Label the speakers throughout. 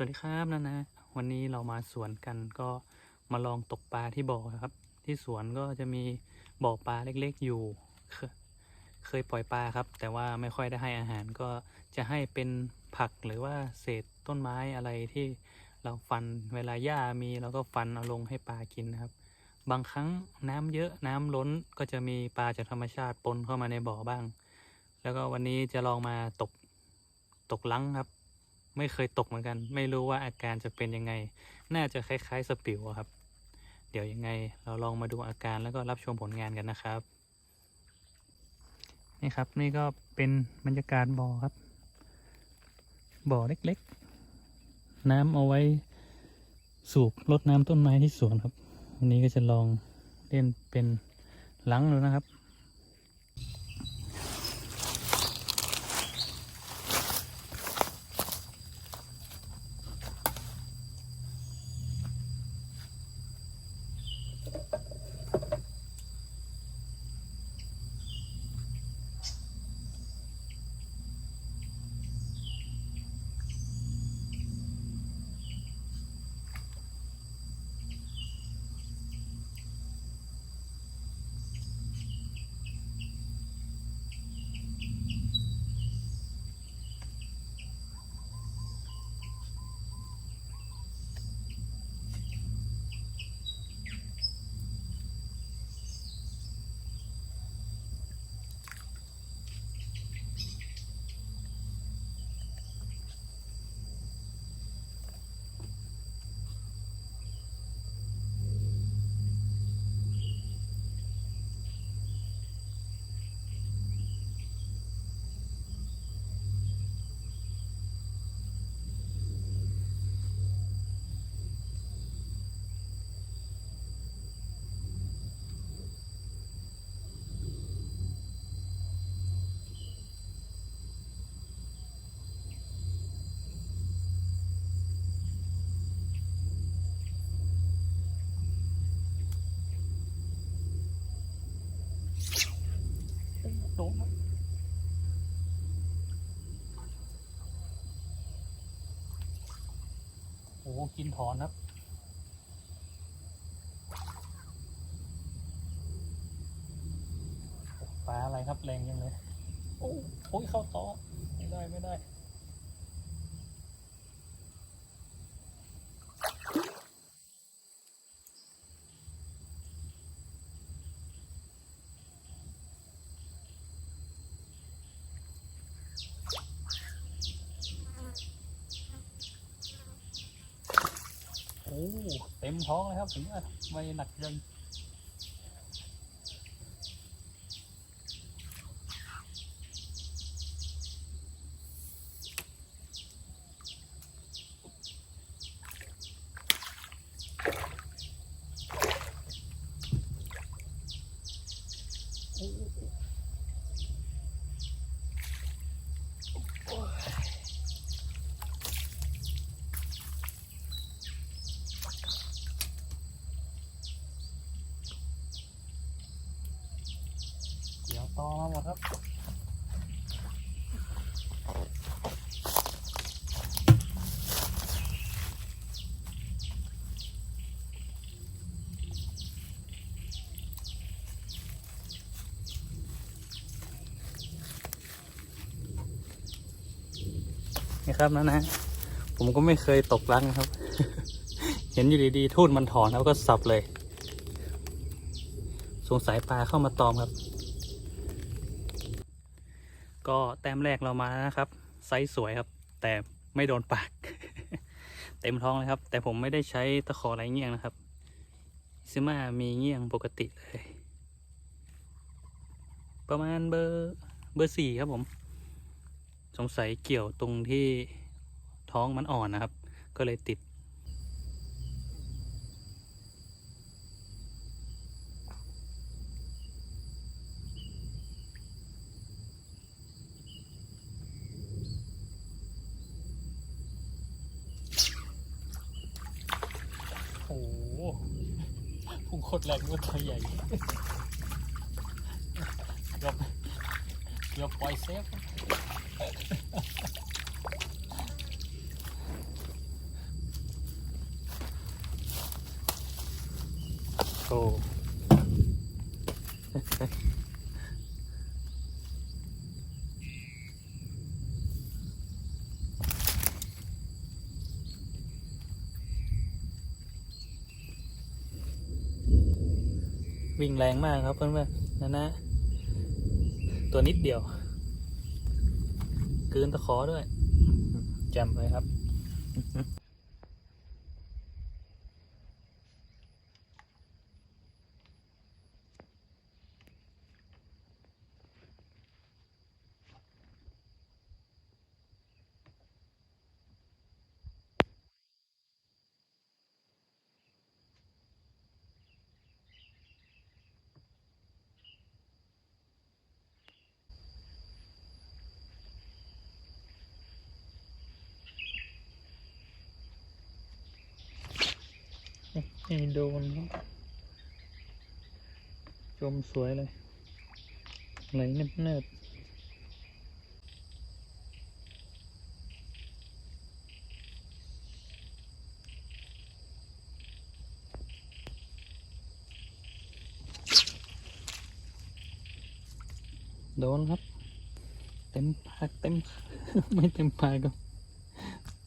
Speaker 1: วัสดีครับนะนะ วันนี้เรามาสวนกันก็มาลองตกปลาที่บ่อครับ ที่สวนก็จะมีบ่อปลาเล็กๆอยู่เคเคยปล่อยปลาครับ แต่ว่าไม่ค่อยได้ให้อาหารก็จะให้เป็นผักหรือว่าเศษต้นไม้อะไรที่เราฟันเวลาหญ้ามีเราก็ฟันเอาลงให้ปลากินนะครับ บางครั้งน้ำเยอะน้ำล้นก็จะมีปลาจากธรรมชาติปนเข้ามาในบ่อบ้าง แล้วก็วันนี้จะลองมาตกตกลังครับ ไม่เคยตกเหมือนกัน ไม่รู้ว่าอาการจะเป็นยังไง น่าจะคล้ายๆสปิวครับ เดี๋ยวยังไงเราลองมาดูอาการแล้วก็รับชมผลงานกันนะครับ นี่ครับนี่ก็เป็นบรรยากาศบ่อครับ บ่อเล็กๆ น้ำเอาไว้สูบรดน้ำต้นไม้ที่สวนครับ วันนี้ก็จะลองเล่นเป็นหลังดูนะครับ กินถอนครับ ปลาอะไรครับแรงยังเลย โอ้ยเข้าต่อไม่ได้ไม่ได้ เต็มท้องเลยครับถึงว่าไม่หนักยังโอ้โอ้ยเดี๋ยวต่อมาหมดครับ ครับนะนะผมก็ไม่เคยตกลังนะครับ เห็นอยู่ดีๆทูดมันถอนแล้วก็สับเลย สงสัยปลาเข้ามาตอมครับ ก็แต้มแรกเรามานะครับ ไซส์สวยครับ แต่ไม่โดนปาก เต็มท้องเลยครับ แต่ผมไม่ได้ใช้ตะขอไรเงี้ยงนะครับซิมามีเงี้ยงปกติเลย ประมาณเบอร์เบอร์สี่ครับผม สงสัยเกี่ยวตรงที่ท้องมันอ่อนนะครับ ก็เลยติด โอ้โหพุ่งโคตรแรงด้วตัวใหญ่ ยกปเซฟโตวิ่งแรงมากครับเพื่อนๆนะนะ ตัวนิดเดียวกลืนตะขอด้วยจำไว้ครับ นี่โดนครับจมสวยเลยไหลเนิบๆโดนครับ เต็มปากเต็ม ไม่เต็มปากก็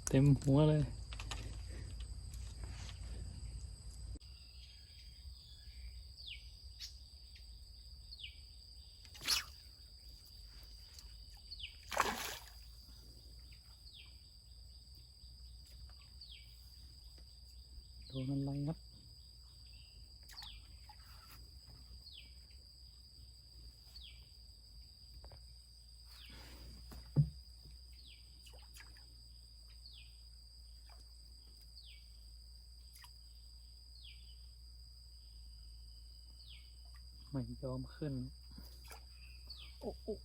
Speaker 1: เต็มหัวเลย โดนอะไรครับไม่ยอมขึ้น โอ้โอ้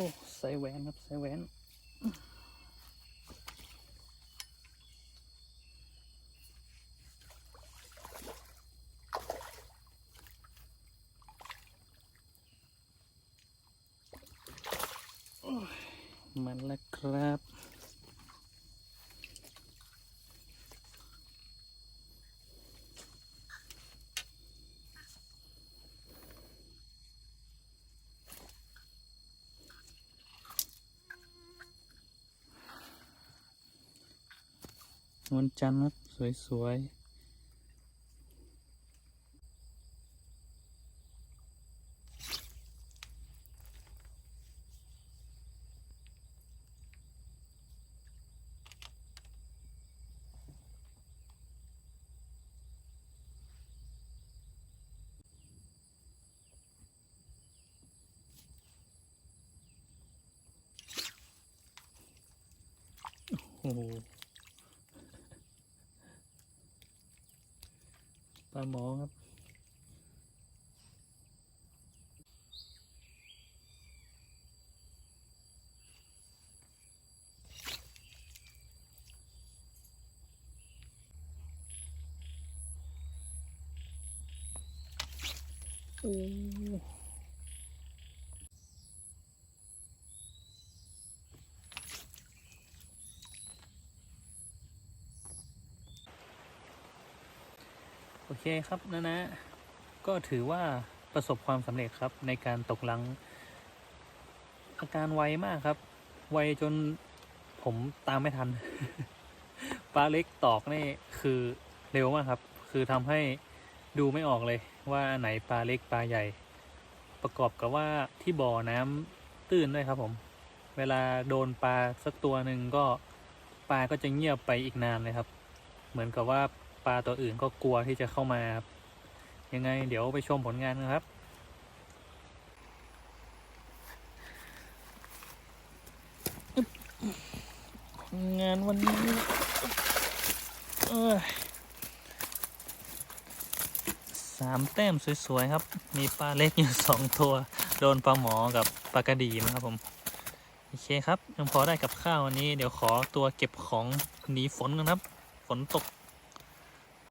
Speaker 1: อ้ใส่แหวนครับใส่แหวนโอ้มันแล้วครับ นวลจันทร์ครับ สวยๆโอ้โห ปลาหมอครับโอ้ โอเคครับนะนะ ก็ถือว่าประสบความสำเร็จครับในการตกลัง อาการไวมากครับ ไวจนผมตามไม่ทัน ปลาเล็กตอกนี่คือเร็วมากครับ คือทำให้ดูไม่ออกเลยว่าไหนปลาเล็กปลาใหญ่ ประกอบกับว่าที่บ่อน้ำตื้นด้วยครับผม เวลาโดนปลาสักตัวหนึ่งก็ปลาก็จะเงียบไปอีกนานเลยครับ เหมือนกับว่า ลาตัวอื่นก็กลัวที่จะเข้ามาครับยังไงเดี๋ยวไปชมผลงานกันครับ งานวันนี้สามแต้มสวย ๆ ครับ มีปลาเล็กอยู่สองตัว โดนปลาหมอกับปลากระดีนะครับผม โอเคครับ ยังพอได้กับข้าววันนี้ เดี๋ยวขอตัวเก็บของหนีฝนกันครับ ฝนตก